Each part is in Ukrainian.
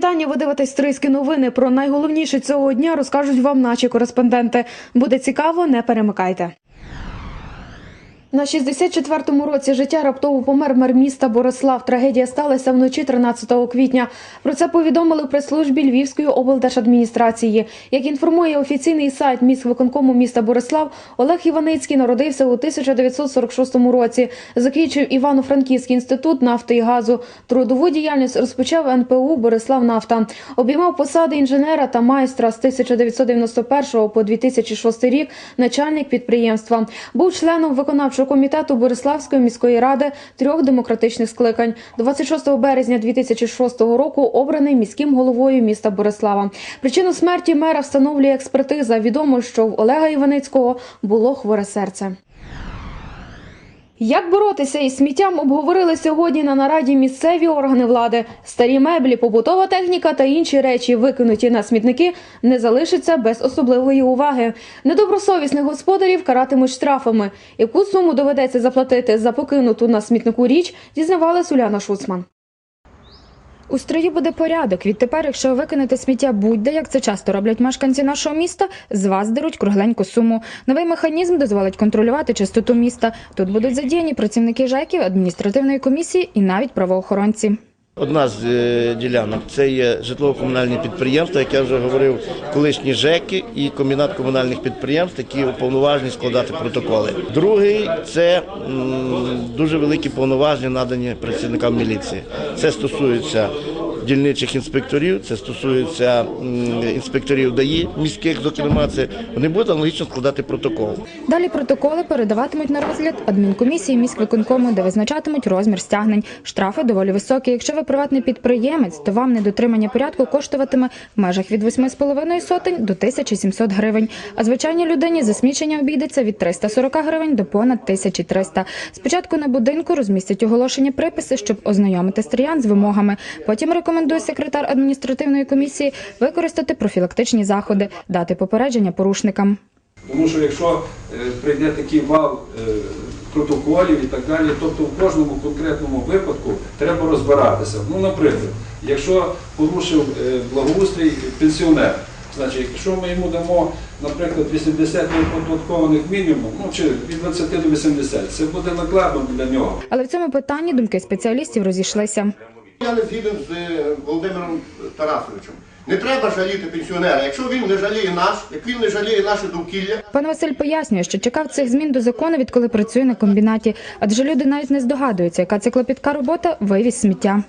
вітання. Ви дивитесь «Стрийські новини. Про найголовніше цього дня розкажуть вам наші кореспонденти. Буде цікаво, не перемикайте. На 64-му році життя раптово помер мер міста Борислав. Трагедія сталася вночі 13 квітня. Про це повідомили в прес-службі Львівської облдержадміністрації. Як інформує офіційний сайт міськвиконкому міста Борислав, Олег Іваницький народився у 1946 році. Закінчив Івано-Франківський інститут нафти і газу. Трудову діяльність розпочав НПУ Борислав Нафта. Обіймав посади інженера та майстра з 1991 по 2006 рік. Начальник підприємства був членом виконавчого комітету Бориславської міської ради трьох демократичних скликань. 26 березня 2006 року обраний міським головою міста Борислава. Причину смерті мера встановлює експертиза. Відомо, що в Олега Іваницького було хворе серце. Як боротися із сміттям обговорили сьогодні на нараді місцеві органи влади. Старі меблі, побутова техніка та інші речі, викинуті на смітники, не залишаться без особливої уваги. Недобросовісних господарів каратимуть штрафами. Яку суму доведеться заплатити за покинуту на смітнику річ, дізнавалась Уляна Шуцман. У строї буде порядок. Відтепер, якщо ви викинете сміття будь-де, як це часто роблять мешканці нашого міста, з вас деруть кругленьку суму. Новий механізм дозволить контролювати чистоту міста. Тут будуть задіяні працівники ЖЕКів, адміністративної комісії і навіть правоохоронці. Одна з е, ділянок це є житлово-комунальні підприємства, як я вже говорив, колишні ЖЕКи і комбінат комунальних підприємств, які уповноважені складати протоколи. Другий це дуже великі повноваження надані працівникам міліції. Це стосується дільничих інспекторів, це стосується інспекторів ДАІ міських, зокрема, це вони будуть аналогічно складати протокол. Далі протоколи передаватимуть на розгляд адмінкомісії міськвиконкому, де визначатимуть розмір стягнень. Штрафи доволі високі. Якщо ви приватний підприємець, то вам недотримання порядку коштуватиме в межах від 8,5 сотень до 1700 гривень. А звичайній людині засмічення обійдеться від 340 гривень до понад 1300. Спочатку на будинку розмістять оголошення приписи, щоб ознайомити стріян з вимогами. Потім рекомендує секретар адміністративної комісії використати профілактичні заходи, дати попередження порушникам. Тому що якщо е, прийде такий вал е, протоколів і так далі, тобто в кожному конкретному випадку треба розбиратися. Ну, наприклад, якщо порушив е, благоустрій пенсіонер, значить, якщо ми йому дамо, наприклад, 80 неоподаткованих мінімум, ну чи від 20 до 80, це буде накладно для нього. Але в цьому питанні думки спеціалістів розійшлися. Я не згіден з е, Володимиром Тарасовичем. Не треба жаліти пенсіонера. Якщо він не жаліє нас, як він не жаліє наше довкілля, Пан Василь пояснює, що чекав цих змін до закону, відколи працює на комбінаті, адже люди навіть не здогадуються, яка це клопітка робота вивіз сміття.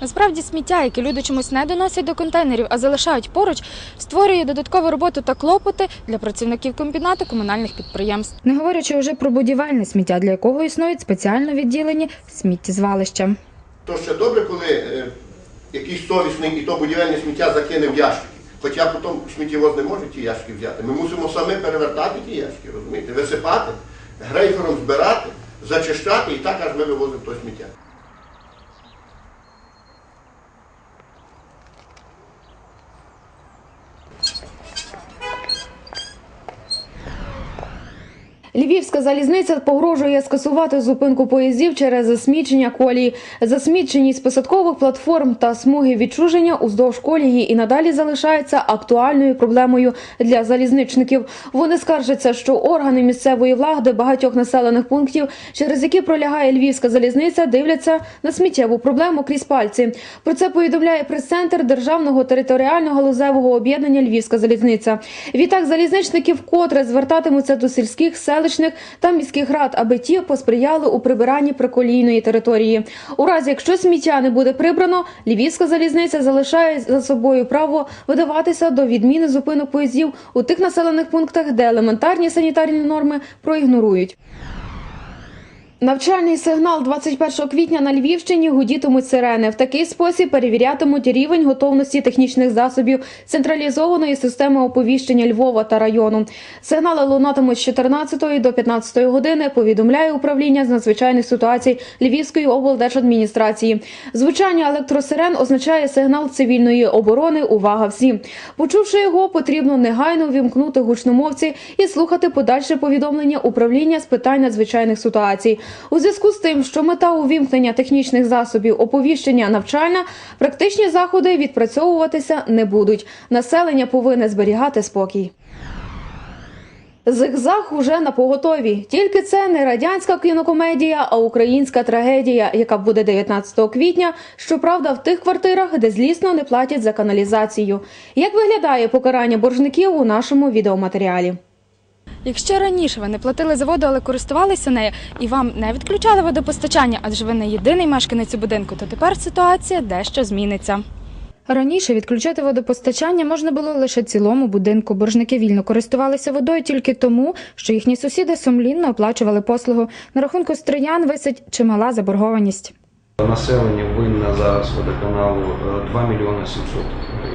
Насправді сміття, яке люди чомусь не доносять до контейнерів, а залишають поруч, створює додаткову роботу та клопоти для працівників комбінату комунальних підприємств. Не говорячи вже про будівельне сміття, для якого існують спеціально відділені сміттєзвалища. То ще добре, коли е, якийсь совісний і то будівельне сміття закине в ящики. Хоча потім сміттєвоз не може ті ящики взяти. Ми мусимо самі перевертати ті ящики, розумієте, висипати, грейфером збирати, зачищати і так аж ми вивозимо то сміття. Львівська залізниця погрожує скасувати зупинку поїздів через засмічення колії. Засміченість посадкових платформ та смуги відчуження уздовж колії і надалі залишається актуальною проблемою для залізничників. Вони скаржаться, що органи місцевої влади багатьох населених пунктів, через які пролягає львівська залізниця, дивляться на сміттєву проблему крізь пальці. Про це повідомляє прес-центр державного територіального галузевого об'єднання Львівська залізниця. Відтак залізничники вкотре звертатимуться до сільських селищних та міських рад, аби ті посприяли у прибиранні приколійної території. У разі, якщо сміття не буде прибрано, Львівська залізниця залишає за собою право видаватися до відміни зупинок поїздів у тих населених пунктах, де елементарні санітарні норми проігнорують. Навчальний сигнал 21 квітня на Львівщині гудітимуть сирени. В такий спосіб перевірятимуть рівень готовності технічних засобів централізованої системи оповіщення Львова та району. Сигнали лунатимуть з 14 до 15 години. Повідомляє управління з надзвичайних ситуацій Львівської облдержадміністрації. Звучання електросирен означає сигнал цивільної оборони. Увага всі! Почувши його, потрібно негайно вімкнути гучномовці і слухати подальше повідомлення управління з питань надзвичайних ситуацій. У зв'язку з тим, що мета увімкнення технічних засобів оповіщення навчальна, практичні заходи відпрацьовуватися не будуть. Населення повинне зберігати спокій. Зигзаг уже на поготові. Тільки це не радянська кінокомедія, а українська трагедія, яка буде 19 квітня. Щоправда, в тих квартирах, де злісно не платять за каналізацію. Як виглядає покарання боржників у нашому відеоматеріалі? Якщо раніше ви не платили за воду, але користувалися нею і вам не відключали водопостачання, адже ви не єдиний мешканець у будинку, то тепер ситуація дещо зміниться. Раніше відключати водопостачання можна було лише цілому будинку. Боржники вільно користувалися водою тільки тому, що їхні сусіди сумлінно оплачували послугу. На рахунку стриян висить чимала заборгованість. Населення винне зараз водоканалу е, 2 мільйони 700 гривень.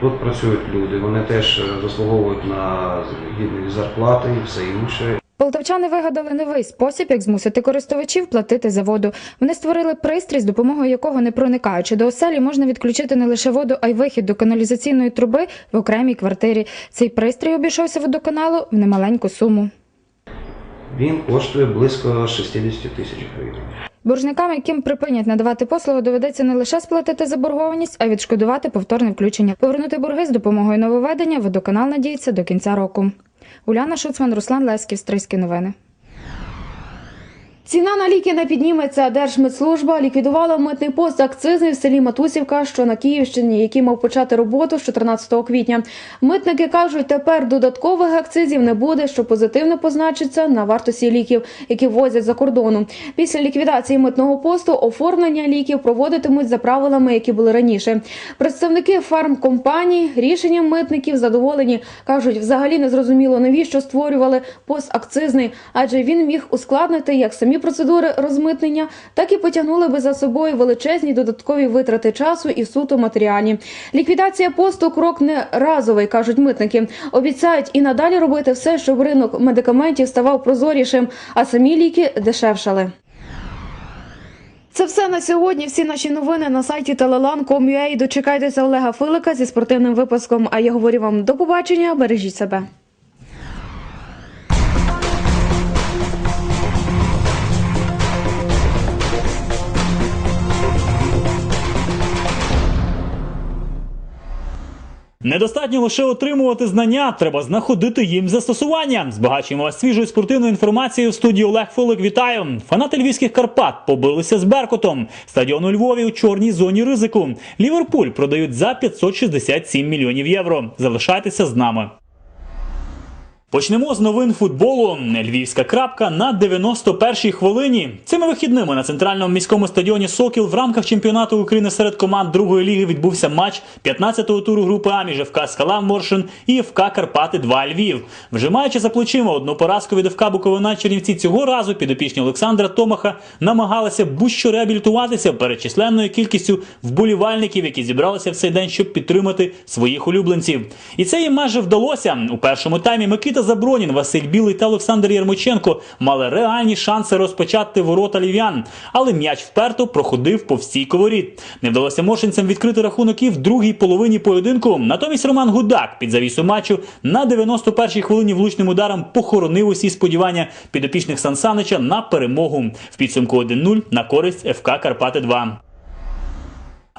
Тут працюють люди, вони теж е, заслуговують на гідні зарплати і все інше. Полтавчани вигадали новий спосіб, як змусити користувачів платити за воду. Вони створили пристрій, з допомогою якого, не проникаючи до оселі, можна відключити не лише воду, а й вихід до каналізаційної труби в окремій квартирі. Цей пристрій обійшовся водоканалу в немаленьку суму. Він коштує близько 60 тисяч гривень. Боржникам, яким припинять надавати послугу, доведеться не лише сплатити заборгованість, а відшкодувати повторне включення. Повернути борги з допомогою нововведення водоканал надіється до кінця року. Уляна Шуцман, Руслан Леськів, Стрийські новини. Ціна на ліки не підніметься. Держмедслужба ліквідувала митний пост акцизний в селі Матусівка, що на Київщині, який мав почати роботу з 14 квітня. Митники кажуть, тепер додаткових акцизів не буде, що позитивно позначиться на вартості ліків, які возять за кордону. Після ліквідації митного посту оформлення ліків проводитимуть за правилами, які були раніше. Представники фармкомпаній рішенням митників задоволені. кажуть, взагалі не зрозуміло, навіщо створювали пост акцизний, адже він міг ускладнити як самі процедури розмитнення, так і потягнули би за собою величезні додаткові витрати часу і суто матеріальні. Ліквідація посту крок не разовий, кажуть митники. Обіцяють і надалі робити все, щоб ринок медикаментів ставав прозорішим, а самі ліки дешевшали. Це все на сьогодні. Всі наші новини на сайті telelan.com.ua. Дочекайтеся Олега Филика зі спортивним випуском. А я говорю вам до побачення. Бережіть себе. Недостатньо лише отримувати знання, треба знаходити їм застосування. Збагачуємо вас свіжою спортивною інформацією в студії Олег Фолик. Вітаю! Фанати львівських Карпат побилися з Беркутом. Стадіон у Львові у чорній зоні ризику. Ліверпуль продають за 567 мільйонів євро. Залишайтеся з нами. Почнемо з новин футболу. Львівська крапка на 91-й хвилині. Цими вихідними на центральному міському стадіоні Сокіл в рамках чемпіонату України серед команд другої ліги відбувся матч 15-го туру групи А між ФК Скала Моршин і ФК Карпати 2 Львів. Вже маючи за плечима одну поразку від ФК Буковина Чернівці цього разу підопічні Олександра Томаха намагалися будь-що реабілітуватися перед численною кількістю вболівальників, які зібралися в цей день, щоб підтримати своїх улюбленців. І це їм майже вдалося. У першому таймі Микита Забронін, Василь Білий та Олександр Ярмоченко мали реальні шанси розпочати ворота лів'ян, але м'яч вперто проходив по всій коворіт. Не вдалося мошенцям відкрити рахунок і в другій половині поєдинку. Натомість Роман Гудак під завісу матчу на 91-й хвилині влучним ударом похоронив усі сподівання підопічних Сансанича на перемогу. В підсумку 1-0 на користь ФК Карпати 2.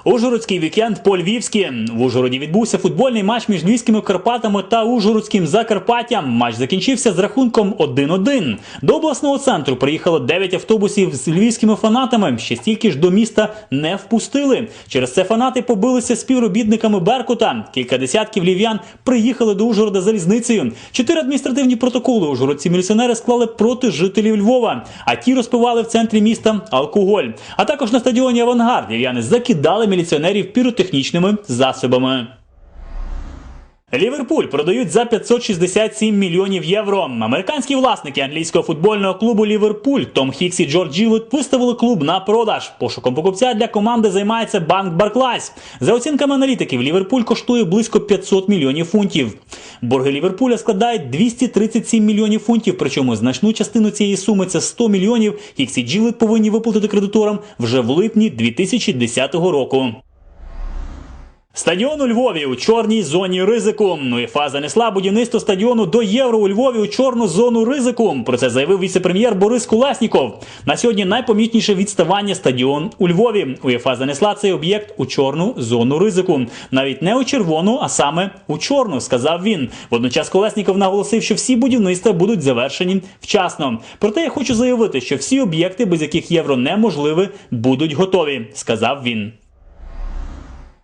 Ужгородський вікенд по львівськи. В Ужгороді відбувся футбольний матч між львівськими Карпатами та Ужгородським Закарпаттям. Матч закінчився з рахунком 1-1. До обласного центру приїхало 9 автобусів з львівськими фанатами. Ще стільки ж до міста не впустили. Через це фанати побилися співробітниками Беркута. Кілька десятків львів'ян приїхали до Ужгорода залізницею. Чотири адміністративні протоколи ужгородці міліціонери склали проти жителів Львова, а ті розпивали в центрі міста алкоголь. А також на стадіоні Авангард львів'яни закидали міліціонерів піротехнічними засобами. Ліверпуль продають за 567 мільйонів євро. Американські власники англійського футбольного клубу Ліверпуль Том Хікс і Джордж виставили клуб на продаж. Пошуком покупця для команди займається банк Барклайс. За оцінками аналітиків, Ліверпуль коштує близько 500 мільйонів фунтів. Борги Ліверпуля складають 237 мільйонів фунтів. Причому значну частину цієї суми це 100 мільйонів. Хікс і Джилет повинні виплатити кредиторам вже в липні 2010 року. Стадіон у Львові у чорній зоні ризику. УЄФА занесла будівництво стадіону до євро у Львові у чорну зону ризику. Про це заявив віце-прем'єр Борис Кулесніков. На сьогодні найпомітніше відставання стадіон у Львові. УЄФА занесла цей об'єкт у чорну зону ризику. Навіть не у червону, а саме у чорну, сказав він. Водночас Колесніков наголосив, що всі будівництва будуть завершені вчасно. Проте я хочу заявити, що всі об'єкти, без яких євро неможливе, будуть готові, сказав він.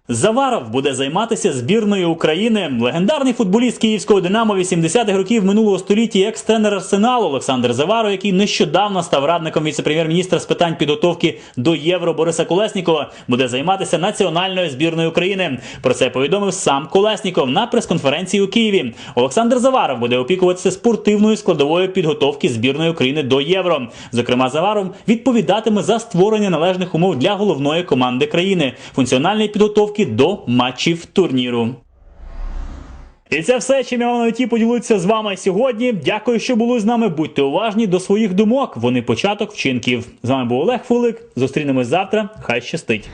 Заваров буде займатися збірною України. Легендарний футболіст київського Динамо 80-х років минулого століття, екс-тренер Арсеналу Олександр Заваров, який нещодавно став радником віце-прем'єр-міністра з питань підготовки до Євро Бориса Колеснікова, буде займатися національною збірною України. Про це повідомив сам Колесніков на прес-конференції у Києві. Олександр Заваров буде опікуватися спортивною складовою підготовки збірної України до Євро. Зокрема, Заваров відповідатиме за створення належних умов для головної команди країни, функціональної підготовки до матчів турніру. І це все, чим я мав ті поділитися з вами сьогодні. Дякую, що були з нами. Будьте уважні до своїх думок. Вони початок вчинків. З вами був Олег Фулик. Зустрінемось завтра. Хай щастить.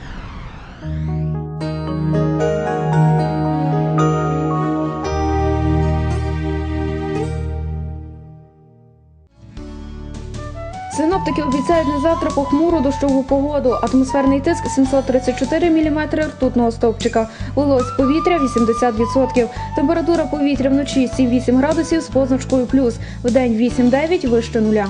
Синоптики обіцяють на завтра похмуру дощову погоду. Атмосферний тиск 734 мм ртутного стовпчика. Вологість повітря 80%. Температура повітря вночі 7-8 градусів з позначкою плюс. В день 8-9 вище нуля.